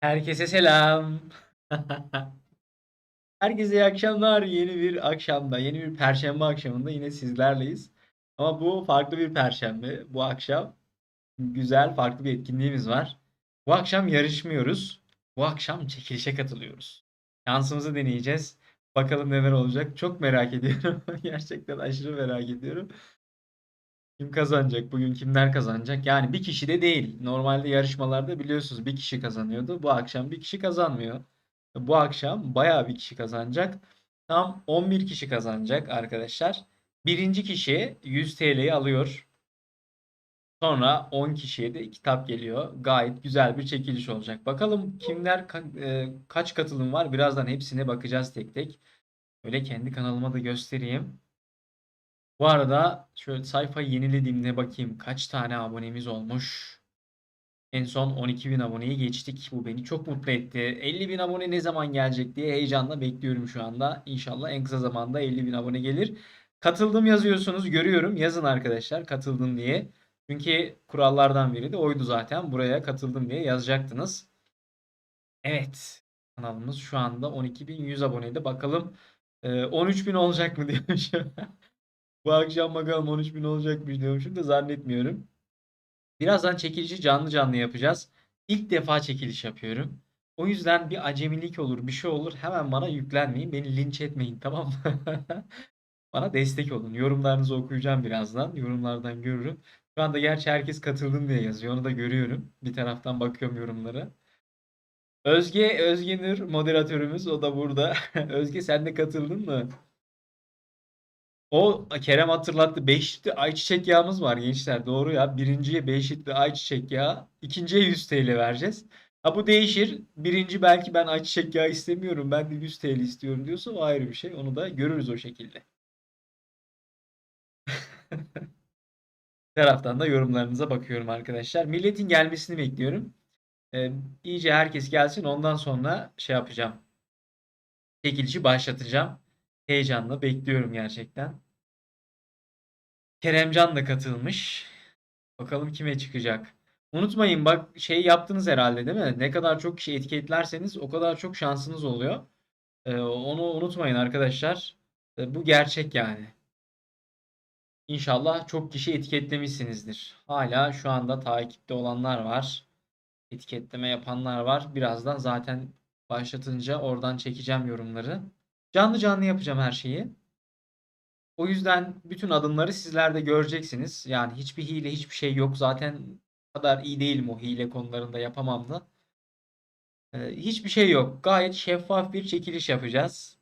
Herkese selam. Herkese iyi akşamlar. Yeni bir akşamda, yeni bir perşembe akşamında yine sizlerleyiz. Ama bu farklı bir perşembe. Bu akşam güzel, farklı bir etkinliğimiz var. Bu akşam yarışmıyoruz. Bu akşam çekilişe katılıyoruz. Şansımızı deneyeceğiz. Bakalım neler olacak. Çok merak ediyorum. Gerçekten aşırı merak ediyorum. Kim kazanacak? Bugün kimler kazanacak? Yani bir kişi de değil. Normalde yarışmalarda biliyorsunuz bir kişi kazanıyordu. Bu akşam bir kişi kazanmıyor. Bu akşam bayağı bir kişi kazanacak. Tam 11 kişi kazanacak arkadaşlar. Birinci kişi 100 TL'yi alıyor. Sonra 10 kişiye de kitap geliyor. Gayet güzel bir çekiliş olacak. Bakalım kimler e, kaç katılım var? Birazdan hepsine bakacağız tek tek. Böyle kendi kanalıma da göstereyim. Bu arada şöyle sayfayı yenilediğimde bakayım kaç tane abonemiz olmuş. En son 12.000 aboneyi geçtik. Bu beni çok mutlu etti. 50.000 abone ne zaman gelecek diye heyecanla bekliyorum şu anda. İnşallah en kısa zamanda 50.000 abone gelir. Katıldım yazıyorsunuz. Görüyorum. Yazın arkadaşlar katıldım diye. Çünkü kurallardan biri de oydu zaten. Buraya katıldım diye yazacaktınız. Evet. Kanalımız şu anda 12.100 aboneydi. Bakalım e, 13.000 olacak mı diyormuşum. Bu akşam bakalım 13.000 olacakmış diyormuşum da zannetmiyorum. Birazdan çekilişi canlı canlı yapacağız. İlk defa çekiliş yapıyorum. O yüzden bir acemilik olur, bir şey olur. Hemen bana yüklenmeyin. Beni linç etmeyin tamam mı? Bana destek olun. Yorumlarınızı okuyacağım birazdan. Yorumlardan görürüm. Şu anda gerçi herkes katıldım diye yazıyor. Onu da görüyorum. Bir taraftan bakıyorum yorumlara. Özge, Özge Nur moderatörümüz. O da burada. Özge sen de katıldın mı? O Kerem hatırlattı. 5 litre ayçiçek yağımız var gençler. Doğru ya. Birinciye 5 litre ayçiçek yağı. ikinciye 100 TL vereceğiz. Ha bu değişir. Birinci belki ben ayçiçek yağı istemiyorum. Ben de 100 TL istiyorum diyorsa o ayrı bir şey. Onu da görürüz o şekilde. Taraftan da yorumlarınıza bakıyorum arkadaşlar. Milletin gelmesini bekliyorum. Ee, iyice herkes gelsin. Ondan sonra şey yapacağım. Çekilişi başlatacağım. Heyecanla bekliyorum gerçekten. Keremcan da katılmış. Bakalım kime çıkacak. Unutmayın bak şey yaptınız herhalde değil mi? Ne kadar çok kişi etiketlerseniz o kadar çok şansınız oluyor. Ee, onu unutmayın arkadaşlar. Ee, bu gerçek yani. İnşallah çok kişi etiketlemişsinizdir. Hala şu anda takipte olanlar var. Etiketleme yapanlar var. Birazdan zaten başlatınca oradan çekeceğim yorumları. Canlı canlı yapacağım her şeyi. O yüzden bütün adımları sizler de göreceksiniz. Yani hiçbir hile, hiçbir şey yok. Zaten kadar iyi değilim o hile konularında yapamam da. Ee, hiçbir şey yok. Gayet şeffaf bir çekiliş yapacağız.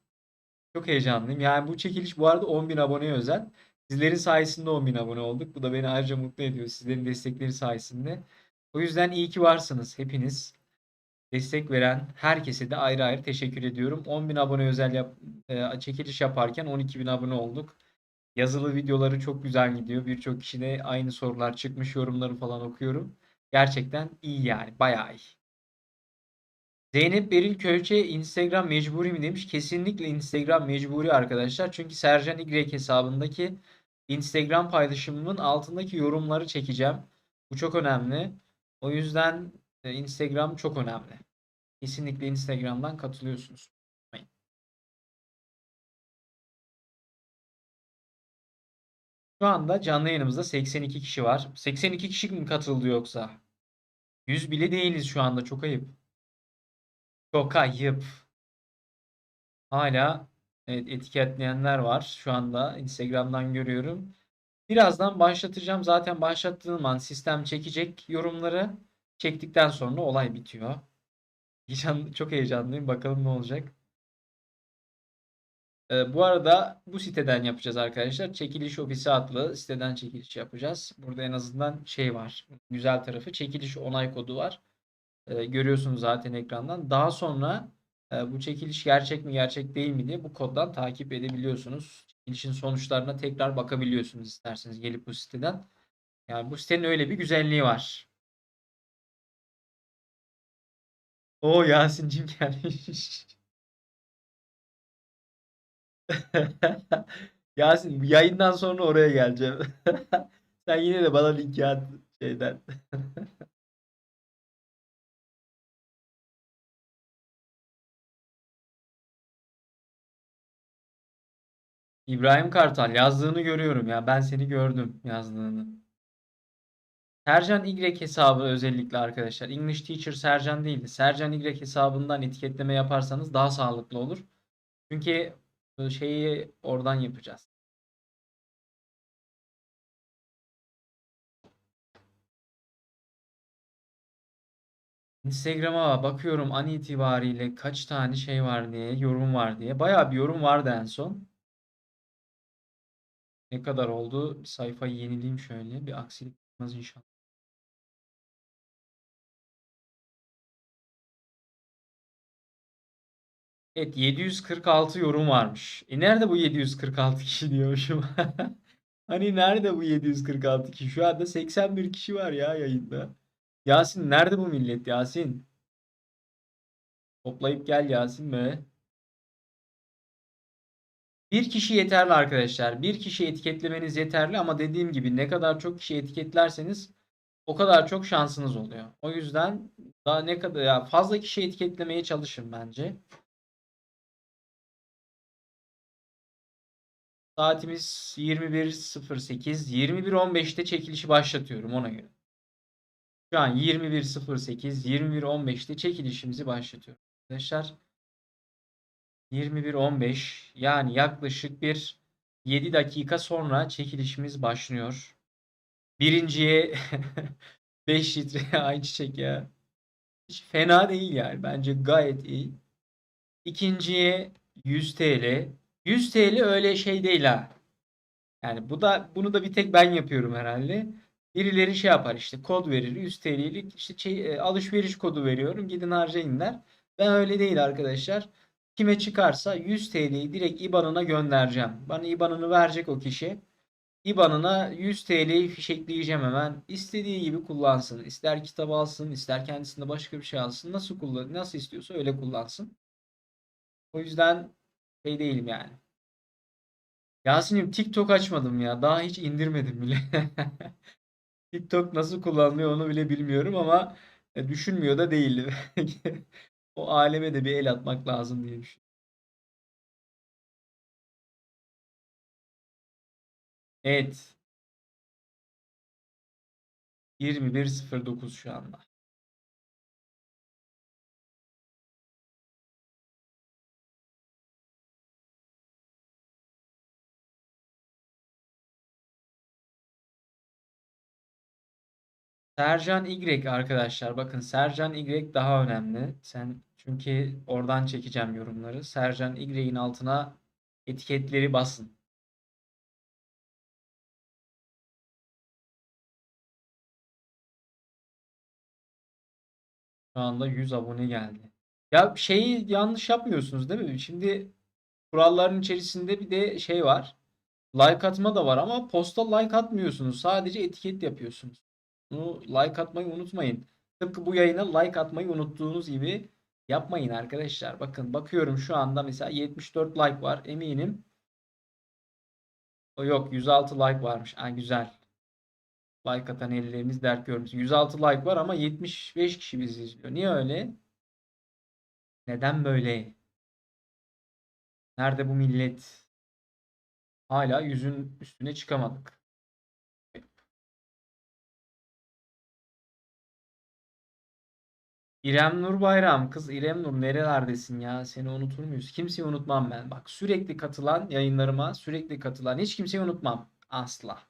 Çok heyecanlıyım. Yani bu çekiliş bu arada 10.000 aboneye özel. Sizlerin sayesinde 10.000 abone olduk. Bu da beni ayrıca mutlu ediyor. Sizlerin destekleri sayesinde. O yüzden iyi ki varsınız hepiniz. Destek veren herkese de ayrı ayrı teşekkür ediyorum. 10.000 abone özel yap, e, çekiliş yaparken 12.000 abone olduk. Yazılı videoları çok güzel gidiyor. Birçok kişide aynı sorular çıkmış yorumları falan okuyorum. Gerçekten iyi yani bayağı iyi. Zeynep Beril Kölçe Instagram mecburi mi demiş. Kesinlikle Instagram mecburi arkadaşlar. Çünkü Sercan Y hesabındaki Instagram paylaşımımın altındaki yorumları çekeceğim. Bu çok önemli. O yüzden Instagram çok önemli. Kesinlikle Instagram'dan katılıyorsunuz. Şu anda canlı yayınımızda 82 kişi var. 82 kişi mi katıldı yoksa? 100 bile değiliz şu anda. Çok ayıp. Çok ayıp. Hala evet, etiketleyenler var. Şu anda Instagram'dan görüyorum. Birazdan başlatacağım. Zaten başlattığım an sistem çekecek yorumları. Çektikten sonra olay bitiyor. Heyecan, çok heyecanlıyım. Bakalım ne olacak. Ee, bu arada bu siteden yapacağız arkadaşlar. Çekiliş ofisi adlı siteden çekiliş yapacağız. Burada en azından şey var. Güzel tarafı çekiliş onay kodu var. Ee, görüyorsunuz zaten ekrandan. Daha sonra e, bu çekiliş gerçek mi gerçek değil mi diye bu koddan takip edebiliyorsunuz. Çekilişin sonuçlarına tekrar bakabiliyorsunuz isterseniz gelip bu siteden. Yani bu sitenin öyle bir güzelliği var. O Yasin'cim gelmiş. Yasin bu yayından sonra oraya geleceğim. Sen yine de bana link at şeyden. İbrahim Kartal yazdığını görüyorum ya. Ben seni gördüm yazdığını. Sercan Y hesabı özellikle arkadaşlar. English Teacher Sercan değildi. Sercan Y hesabından etiketleme yaparsanız daha sağlıklı olur. Çünkü bu şeyi oradan yapacağız. Instagram'a bakıyorum an itibariyle kaç tane şey var diye, yorum var diye. Bayağı bir yorum vardı en son. Ne kadar oldu? Bir sayfayı yenileyim şöyle. Bir aksilik çıkmaz inşallah. Evet 746 yorum varmış. E nerede bu 746 kişi diyormuşum. Hani nerede bu 746 kişi? Şu anda 81 kişi var ya yayında. Yasin nerede bu millet Yasin? Toplayıp gel Yasin be. Bir kişi yeterli arkadaşlar. Bir kişi etiketlemeniz yeterli ama dediğim gibi ne kadar çok kişi etiketlerseniz o kadar çok şansınız oluyor. O yüzden daha ne kadar ya fazla kişi etiketlemeye çalışın bence. Saatimiz 21.08. 21.15'te çekilişi başlatıyorum ona göre. Şu an 21.08, 21.15'te çekilişimizi başlatıyorum. Arkadaşlar 21.15 yani yaklaşık bir 7 dakika sonra çekilişimiz başlıyor. Birinciye 5 litre ayçiçek ya. Hiç fena değil yani. Bence gayet iyi. İkinciye 100 TL. 100 TL öyle şey değil ha. Yani bu da bunu da bir tek ben yapıyorum herhalde. Birileri şey yapar işte kod verir 100 TL'lik işte şey, e, alışveriş kodu veriyorum gidin harcayın der. Ben öyle değil arkadaşlar. Kime çıkarsa 100 TL'yi direkt IBAN'ına göndereceğim. Bana IBAN'ını verecek o kişi. IBAN'ına 100 TL'yi fişekleyeceğim hemen. İstediği gibi kullansın. İster kitap alsın, ister kendisinde başka bir şey alsın. Nasıl kullan nasıl istiyorsa öyle kullansın. O yüzden şey değilim yani. Yasin'im TikTok açmadım ya. Daha hiç indirmedim bile. TikTok nasıl kullanılıyor onu bile bilmiyorum ama e, düşünmüyor da değilim. O aleme de bir el atmak lazım diye düşünüyorum. Evet. 21.09 şu anda. Sercan Y arkadaşlar bakın Sercan Y daha önemli. Sen çünkü oradan çekeceğim yorumları. Sercan Y'in altına etiketleri basın. Şu anda 100 abone geldi. Ya şeyi yanlış yapmıyorsunuz değil mi? Şimdi kuralların içerisinde bir de şey var. Like atma da var ama posta like atmıyorsunuz. Sadece etiket yapıyorsunuz. Bunu like atmayı unutmayın. Tıpkı bu yayına like atmayı unuttuğunuz gibi yapmayın arkadaşlar. Bakın bakıyorum şu anda mesela 74 like var eminim. O yok 106 like varmış. Ha, güzel. Like atan elleriniz dert görmüş. 106 like var ama 75 kişi bizi izliyor. Niye öyle? Neden böyle? Nerede bu millet? Hala yüzün üstüne çıkamadık. İrem Nur Bayram. Kız İrem Nur nerelerdesin ya? Seni unutur muyuz? Kimseyi unutmam ben. Bak sürekli katılan yayınlarıma sürekli katılan hiç kimseyi unutmam. Asla.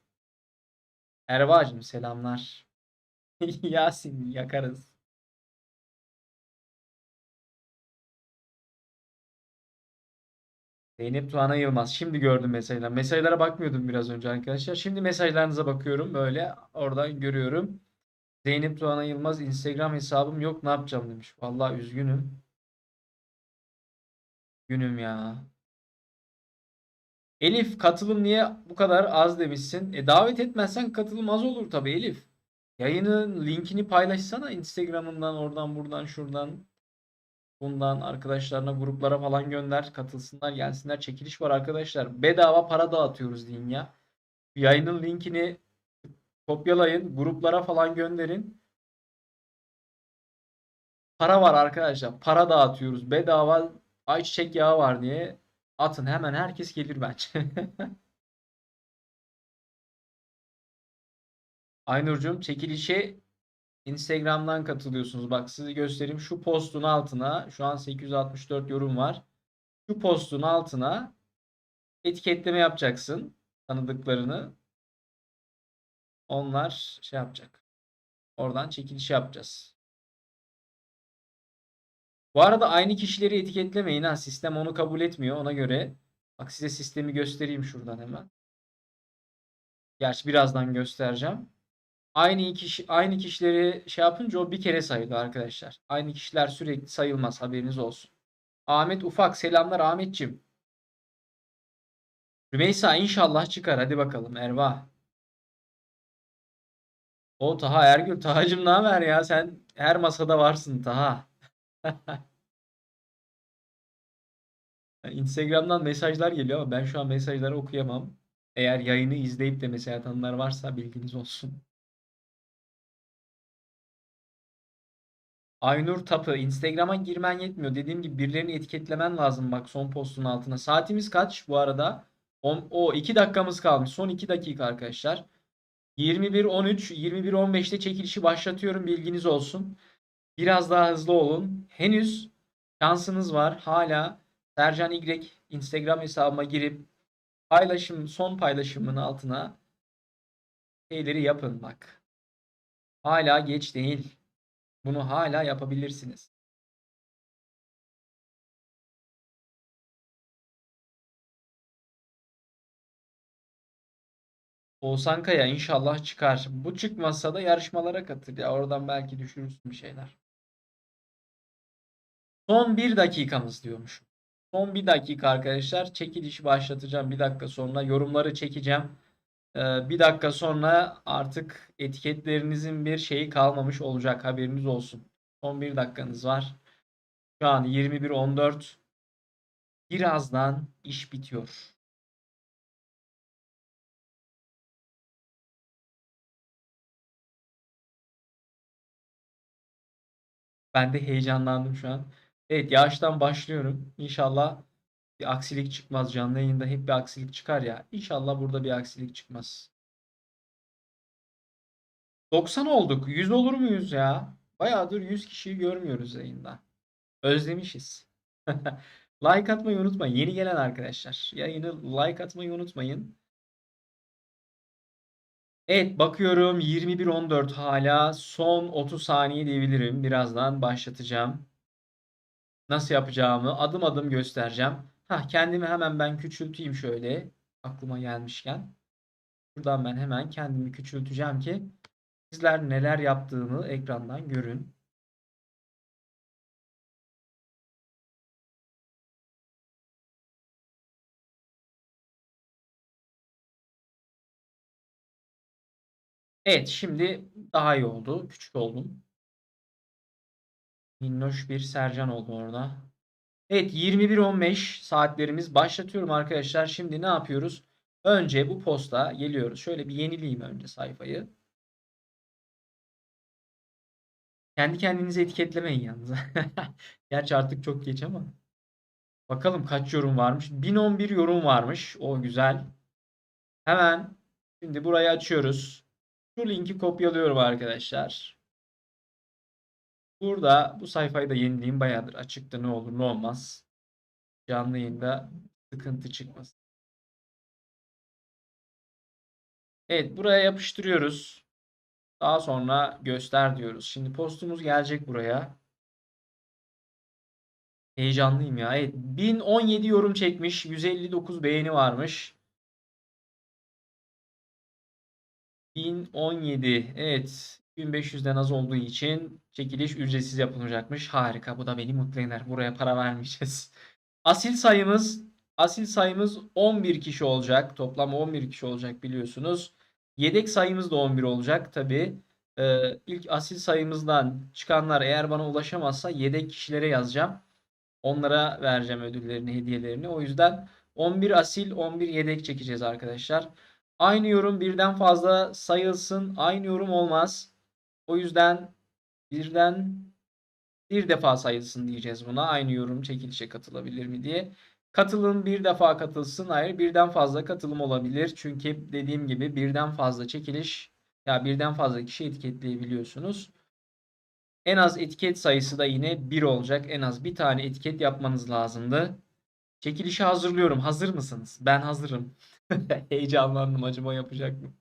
Erva'cığım selamlar. Yasin yakarız. Zeynep Tuana Yılmaz. Şimdi gördüm mesajlar. Mesajlara bakmıyordum biraz önce arkadaşlar. Şimdi mesajlarınıza bakıyorum. Böyle oradan görüyorum. Zeynep Tuana Yılmaz Instagram hesabım yok ne yapacağım demiş. Vallahi üzgünüm. Günüm ya. Elif katılım niye bu kadar az demişsin? E davet etmezsen katılım az olur tabii Elif. Yayının linkini paylaşsana Instagram'ından oradan buradan şuradan bundan arkadaşlarına gruplara falan gönder katılsınlar gelsinler çekiliş var arkadaşlar bedava para dağıtıyoruz deyin ya. Yayının linkini kopyalayın gruplara falan gönderin. Para var arkadaşlar para dağıtıyoruz bedava ayçiçek yağı var diye Atın hemen herkes gelir bence. Aynur'cum çekilişe Instagram'dan katılıyorsunuz. Bak size göstereyim. Şu postun altına şu an 864 yorum var. Şu postun altına etiketleme yapacaksın tanıdıklarını. Onlar şey yapacak. Oradan çekiliş yapacağız. Bu arada aynı kişileri etiketlemeyin ha. Sistem onu kabul etmiyor ona göre. Bak size sistemi göstereyim şuradan hemen. Gerçi birazdan göstereceğim. Aynı kişi aynı kişileri şey yapınca o bir kere sayılıyor arkadaşlar. Aynı kişiler sürekli sayılmaz haberiniz olsun. Ahmet Ufak selamlar Ahmetçim. Rümeysa inşallah çıkar hadi bakalım Erva. O Taha Ergül. Taha'cım ne haber ya? Sen her masada varsın Taha. Instagram'dan mesajlar geliyor ama ben şu an mesajları okuyamam. Eğer yayını izleyip de mesela tanılar varsa bilginiz olsun. Aynur Tapı. Instagram'a girmen yetmiyor. Dediğim gibi birilerini etiketlemen lazım bak son postun altına. Saatimiz kaç bu arada? O 2 dakikamız kalmış. Son 2 dakika arkadaşlar. 21.13, 21.15'te çekilişi başlatıyorum. Bilginiz olsun. Biraz daha hızlı olun. Henüz şansınız var. Hala Sercan Y Instagram hesabıma girip paylaşım son paylaşımın altına şeyleri yapın bak. Hala geç değil. Bunu hala yapabilirsiniz. Oğuzhan Kaya inşallah çıkar. Bu çıkmazsa da yarışmalara katıl ya. Oradan belki düşürürsün bir şeyler. Son bir dakikamız diyormuşum. Son bir dakika arkadaşlar. Çekilişi başlatacağım. Bir dakika sonra yorumları çekeceğim. Ee, bir dakika sonra artık etiketlerinizin bir şeyi kalmamış olacak. Haberiniz olsun. Son bir dakikanız var. Şu an 21.14. Birazdan iş bitiyor. Ben de heyecanlandım şu an. Evet yavaştan başlıyorum. İnşallah bir aksilik çıkmaz. Canlı yayında hep bir aksilik çıkar ya. İnşallah burada bir aksilik çıkmaz. 90 olduk. 100 olur muyuz ya? Bayağıdır 100 kişiyi görmüyoruz yayında. Özlemişiz. Like atmayı unutmayın. Yeni gelen arkadaşlar. Yayını like atmayı unutmayın. Evet bakıyorum 21.14 hala son 30 saniye diyebilirim. Birazdan başlatacağım. Nasıl yapacağımı adım adım göstereceğim. Ha kendimi hemen ben küçülteyim şöyle aklıma gelmişken. Buradan ben hemen kendimi küçülteceğim ki sizler neler yaptığımı ekrandan görün. Evet şimdi daha iyi oldu. Küçük oldum. Minnoş bir Sercan oldu orada. Evet 21.15 saatlerimiz başlatıyorum arkadaşlar. Şimdi ne yapıyoruz? Önce bu posta geliyoruz. Şöyle bir yenileyim önce sayfayı. Kendi kendinizi etiketlemeyin yalnız. Gerçi artık çok geç ama. Bakalım kaç yorum varmış. 1011 yorum varmış. O güzel. Hemen şimdi burayı açıyoruz. Şu linki kopyalıyorum arkadaşlar. Burada bu sayfayı da yenileyim. Bayağıdır açıkta ne olur ne olmaz. Canlı yayında sıkıntı çıkmasın. Evet buraya yapıştırıyoruz. Daha sonra göster diyoruz. Şimdi postumuz gelecek buraya. Heyecanlıyım ya. Evet 1017 yorum çekmiş. 159 beğeni varmış. 1017. Evet. 1500'den az olduğu için çekiliş ücretsiz yapılacakmış. Harika. Bu da beni mutlu eder. Buraya para vermeyeceğiz. Asil sayımız asil sayımız 11 kişi olacak. Toplam 11 kişi olacak biliyorsunuz. Yedek sayımız da 11 olacak. Tabi e, ilk asil sayımızdan çıkanlar eğer bana ulaşamazsa yedek kişilere yazacağım. Onlara vereceğim ödüllerini, hediyelerini. O yüzden 11 asil, 11 yedek çekeceğiz arkadaşlar. Aynı yorum birden fazla sayılsın. Aynı yorum olmaz. O yüzden birden bir defa sayılsın diyeceğiz buna. Aynı yorum çekilişe katılabilir mi diye. Katılım bir defa katılsın. Hayır birden fazla katılım olabilir. Çünkü dediğim gibi birden fazla çekiliş ya birden fazla kişi etiketleyebiliyorsunuz. En az etiket sayısı da yine 1 olacak. En az bir tane etiket yapmanız lazımdı. Çekilişi hazırlıyorum. Hazır mısınız? Ben hazırım. Heyecanlandım. Acaba yapacak mı?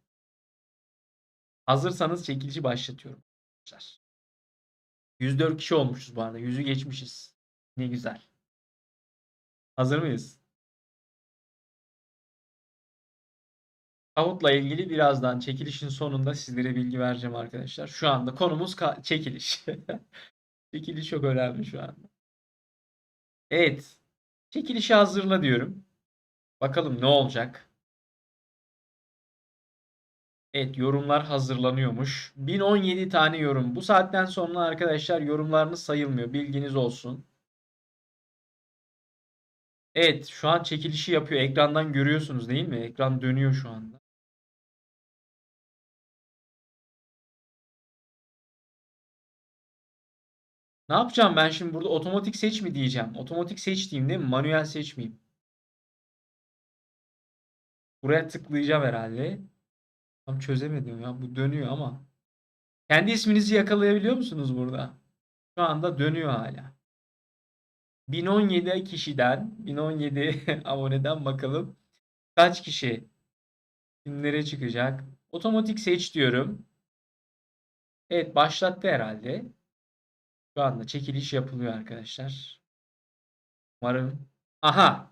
Hazırsanız çekilişi başlatıyorum. arkadaşlar. 104 kişi olmuşuz bu arada. 100'ü geçmişiz. Ne güzel. Hazır mıyız? Kahut'la ilgili birazdan çekilişin sonunda sizlere bilgi vereceğim arkadaşlar. Şu anda konumuz çekiliş. çekiliş çok önemli şu anda. Evet. Çekilişi hazırla diyorum. Bakalım ne olacak. Evet yorumlar hazırlanıyormuş. 1017 tane yorum. Bu saatten sonra arkadaşlar yorumlarınız sayılmıyor. Bilginiz olsun. Evet şu an çekilişi yapıyor. Ekrandan görüyorsunuz değil mi? Ekran dönüyor şu anda. Ne yapacağım ben şimdi burada otomatik seç mi diyeceğim. Otomatik seç diyeyim değil mi? Manuel seçmeyeyim. Buraya tıklayacağım herhalde. Tam çözemedim ya. Bu dönüyor ama. Kendi isminizi yakalayabiliyor musunuz burada? Şu anda dönüyor hala. 1017 kişiden, 1017 aboneden bakalım. Kaç kişi kimlere çıkacak? Otomatik seç diyorum. Evet başlattı herhalde. Şu anda çekiliş yapılıyor arkadaşlar. Umarım. Aha.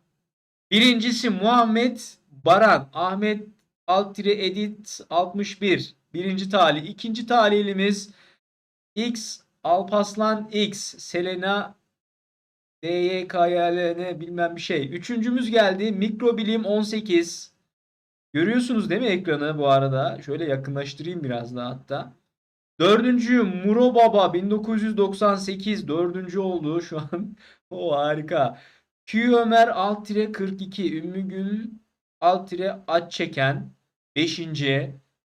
Birincisi Muhammed Baran. Ahmet Altire Edit 61. Birinci talih. İkinci talihlimiz X Alpaslan X. Selena DYKYLN bilmem bir şey. Üçüncümüz geldi. Mikrobilim 18. Görüyorsunuz değil mi ekranı bu arada? Şöyle yakınlaştırayım biraz daha hatta. Dördüncü Muro Baba 1998 dördüncü oldu şu an. o harika. Q Ömer alt tire 42 Ümmü Gül alt tire aç çeken 5.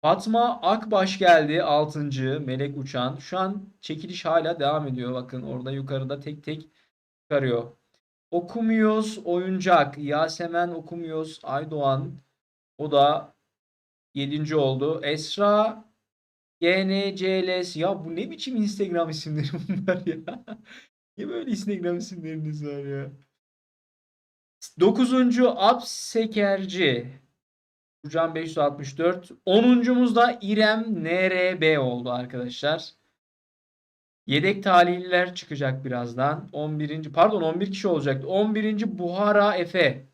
Fatma Akbaş geldi 6. Melek Uçan. Şu an çekiliş hala devam ediyor. Bakın orada yukarıda tek tek çıkarıyor. Okumuyoruz oyuncak. Yasemen okumuyoruz Aydoğan. O da 7. oldu. Esra GNCLS. Ya bu ne biçim Instagram isimleri bunlar ya? Niye böyle Instagram isimleriniz var ya? 9. Apsekerci. Burcan 564. 10'uncumuz da İrem NRB oldu arkadaşlar. Yedek talihliler çıkacak birazdan. 11. pardon 11 kişi olacaktı. 11. Buhara Efe.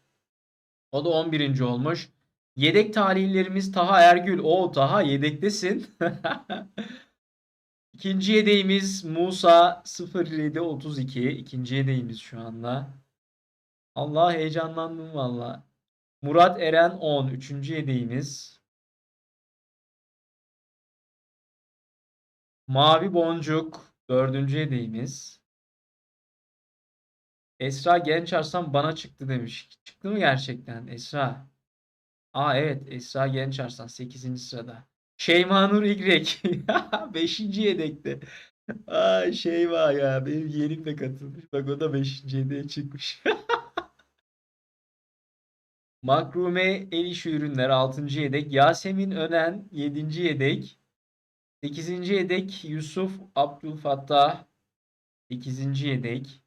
O da 11. olmuş. Yedek talihlilerimiz Taha Ergül. O Taha yedektesin. İkinci yedeğimiz Musa 0732. İkinci yedeğimiz şu anda. Allah heyecanlandım valla. Murat Eren 10. Üçüncü yedeğimiz. Mavi Boncuk. Dördüncü yedeğimiz. Esra Genç Arslan bana çıktı demiş. Çıktı mı gerçekten Esra? Aa evet Esra Genç Arslan 8. sırada. Şeyma Nur Y. 5. yedekte. Aa Şeyma ya benim yeğenim de katılmış. Bak o da 5. yedeğe çıkmış. Makrume El İşi Ürünler 6. yedek. Yasemin Önen 7. yedek. 8. yedek Yusuf Abdülfattah 8. yedek.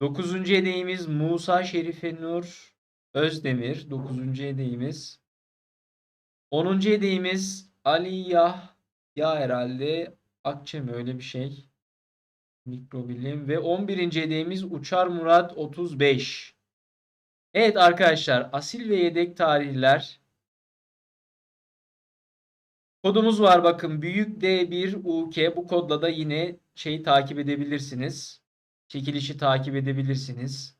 9. yedeğimiz Musa Şerife Nur Özdemir 9. yedeğimiz. 10. yedeğimiz Ali Yah ya herhalde Akçe mi öyle bir şey. Mikrobilim ve 11. yedeğimiz Uçar Murat 35. Evet arkadaşlar asil ve yedek tarihler Kodumuz var bakın büyük D1UK bu kodla da yine şeyi takip edebilirsiniz. Çekilişi takip edebilirsiniz.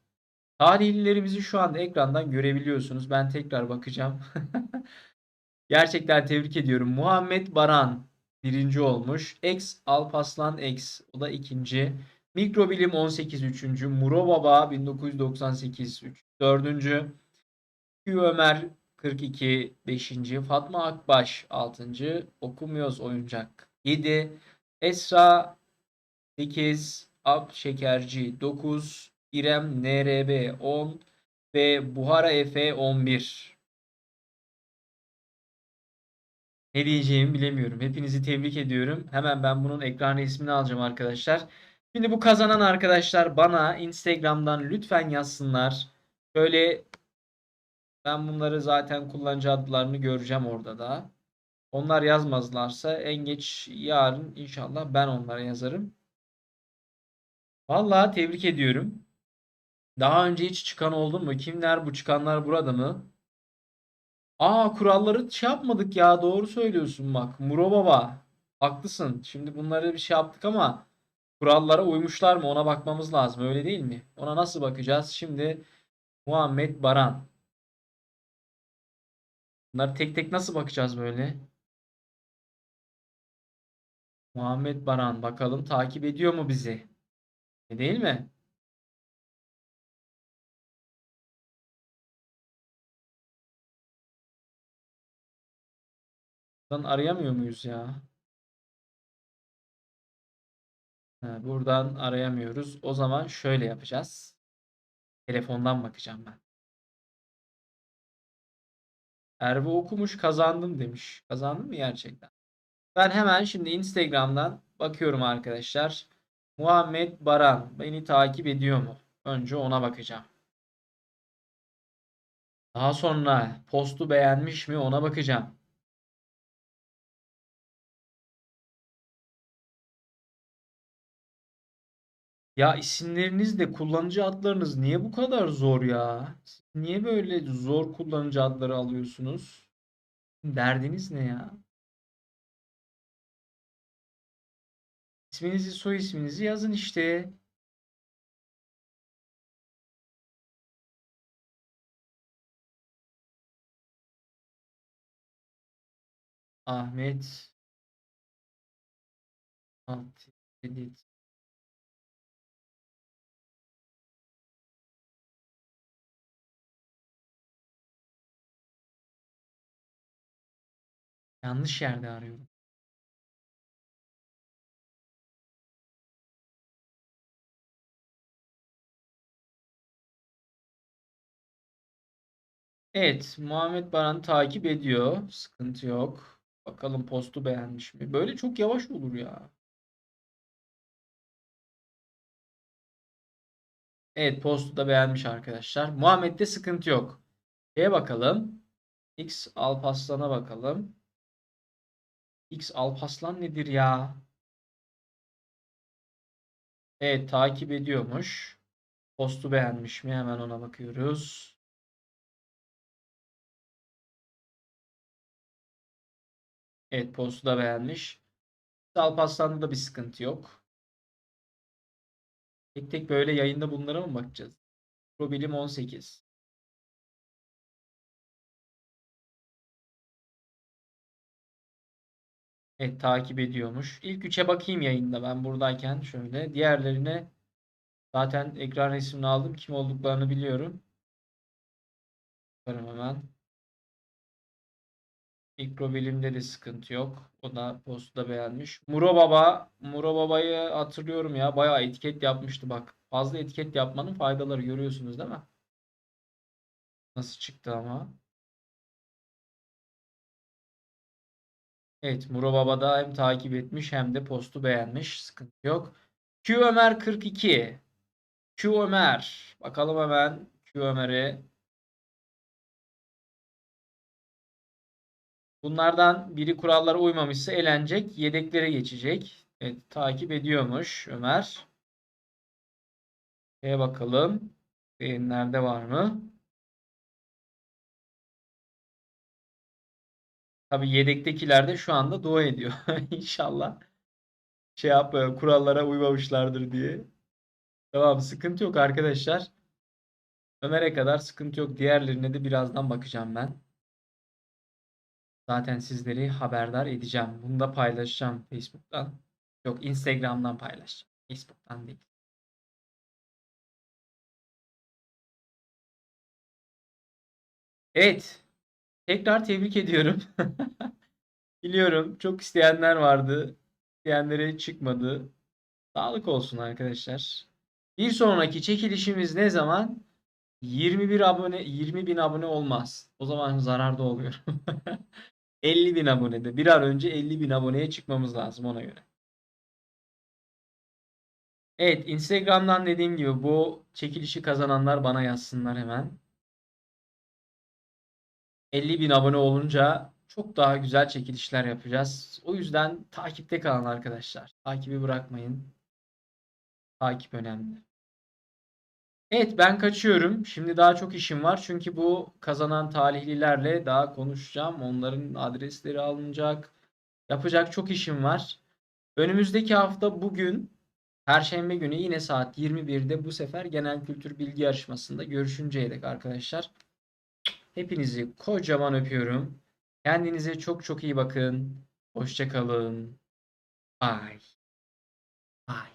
Tarihlilerimizi şu anda ekrandan görebiliyorsunuz. Ben tekrar bakacağım. Gerçekten tebrik ediyorum. Muhammed Baran birinci olmuş. X Alpaslan X o da ikinci. Mikrobilim 18 üçüncü. Muro Baba 1998 3. Dördüncü. Q Ömer 42 5. Fatma Akbaş 6. Okumuyoruz oyuncak 7. Esra 8. Ab Şekerci 9. İrem NRB 10 ve Buhara Efe 11. Ne diyeceğimi bilemiyorum. Hepinizi tebrik ediyorum. Hemen ben bunun ekran resmini alacağım arkadaşlar. Şimdi bu kazanan arkadaşlar bana Instagram'dan lütfen yazsınlar. Şöyle ben bunları zaten kullanıcı adlarını göreceğim orada da. Onlar yazmazlarsa en geç yarın inşallah ben onlara yazarım. Vallahi tebrik ediyorum. Daha önce hiç çıkan oldu mu? Kimler bu çıkanlar burada mı? Aa kuralları şey yapmadık ya doğru söylüyorsun bak. Muro Baba haklısın. Şimdi bunları bir şey yaptık ama kurallara uymuşlar mı ona bakmamız lazım öyle değil mi? Ona nasıl bakacağız? Şimdi Muhammed Baran. Bunları tek tek nasıl bakacağız böyle? Muhammed Baran bakalım takip ediyor mu bizi? E değil mi? Buradan arayamıyor muyuz ya? Ha, buradan arayamıyoruz. O zaman şöyle yapacağız. Telefondan bakacağım ben. Erve okumuş kazandım demiş. Kazandım mı gerçekten? Ben hemen şimdi Instagram'dan bakıyorum arkadaşlar. Muhammed Baran beni takip ediyor mu? Önce ona bakacağım. Daha sonra postu beğenmiş mi ona bakacağım. Ya isimleriniz de kullanıcı adlarınız niye bu kadar zor ya? Siz Niye böyle zor kullanıcı adları alıyorsunuz? Derdiniz ne ya? İsminizi, soy isminizi yazın işte. Ahmet Alt Edit. Yanlış yerde arıyorum. Evet, Muhammed Baran takip ediyor. Sıkıntı yok. Bakalım postu beğenmiş mi? Böyle çok yavaş olur ya. Evet, postu da beğenmiş arkadaşlar. Muhammed'de sıkıntı yok. Şeye bakalım. X Alpaslan'a bakalım. X Alpaslan nedir ya? Evet, takip ediyormuş. Postu beğenmiş mi? Hemen ona bakıyoruz. Evet, postu da beğenmiş. Alparslan'da da bir sıkıntı yok. Tek tek böyle yayında bunlara mı bakacağız? Probilim 18. Evet takip ediyormuş. İlk üçe bakayım yayında ben buradayken şöyle. Diğerlerine zaten ekran resmini aldım. Kim olduklarını biliyorum. Bakarım hemen. İlk probilimde de sıkıntı yok. O da postu da beğenmiş. Muro Baba. Muro Baba'yı hatırlıyorum ya. Bayağı etiket yapmıştı bak. Fazla etiket yapmanın faydaları görüyorsunuz değil mi? Nasıl çıktı ama. Evet Muro Baba da hem takip etmiş hem de postu beğenmiş. Sıkıntı yok. Q Ömer 42. Q Ömer. Bakalım hemen Q Ömer'e. Bunlardan biri kurallara uymamışsa elenecek. Yedeklere geçecek. Evet takip ediyormuş Ömer. Şeye bakalım. Beğenilerde var mı? Tabii yedektekiler de şu anda dua ediyor. İnşallah şey yap e, kurallara uymamışlardır diye. Tamam sıkıntı yok arkadaşlar. Ömer'e kadar sıkıntı yok. Diğerlerine de birazdan bakacağım ben. Zaten sizleri haberdar edeceğim. Bunu da paylaşacağım Facebook'tan. Yok Instagram'dan paylaşacağım. Facebook'tan değil. Evet. Tekrar tebrik ediyorum. Biliyorum çok isteyenler vardı. İsteyenlere çıkmadı. Sağlık olsun arkadaşlar. Bir sonraki çekilişimiz ne zaman? 21 abone 20 bin abone olmaz. O zaman zararda oluyorum. 50 bin abonede. Bir an önce 50 bin aboneye çıkmamız lazım ona göre. Evet Instagram'dan dediğim gibi bu çekilişi kazananlar bana yazsınlar hemen. 50 bin abone olunca çok daha güzel çekilişler yapacağız. O yüzden takipte kalın arkadaşlar. Takibi bırakmayın. Takip önemli. Evet ben kaçıyorum. Şimdi daha çok işim var. Çünkü bu kazanan talihlilerle daha konuşacağım. Onların adresleri alınacak. Yapacak çok işim var. Önümüzdeki hafta bugün Perşembe günü yine saat 21'de bu sefer genel kültür bilgi yarışmasında görüşünceye dek arkadaşlar. Hepinizi kocaman öpüyorum. Kendinize çok çok iyi bakın. Hoşça kalın. Bye. Bye.